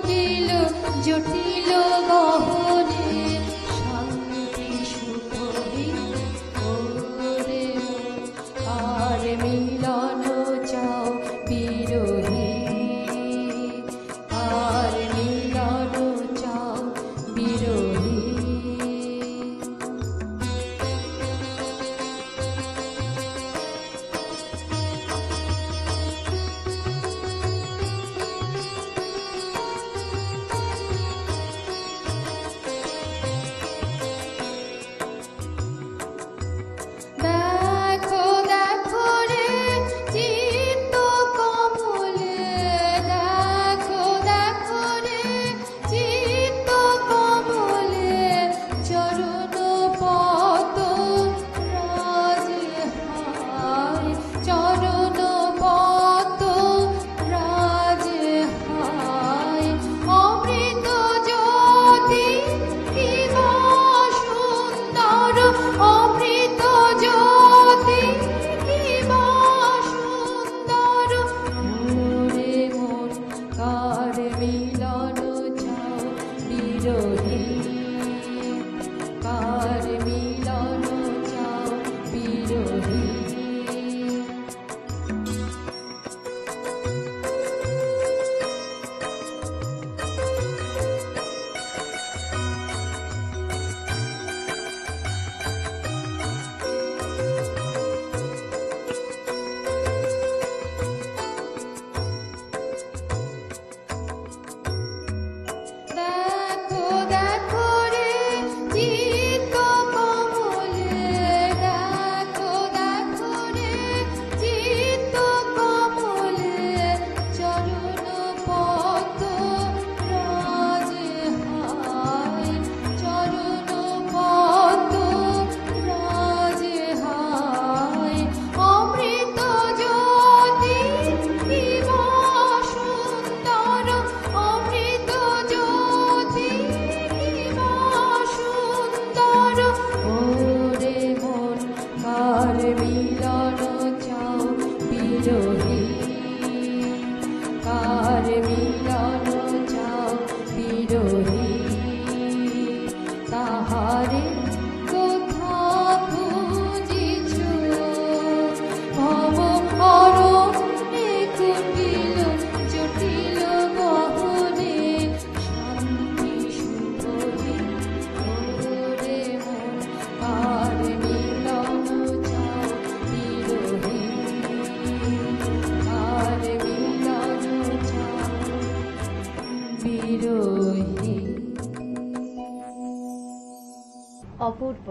জটিল জটিল বহ মিলন চাও বিরোহী। কার মিলন চাও বিরোহী? বিরোহী অপূর্ব।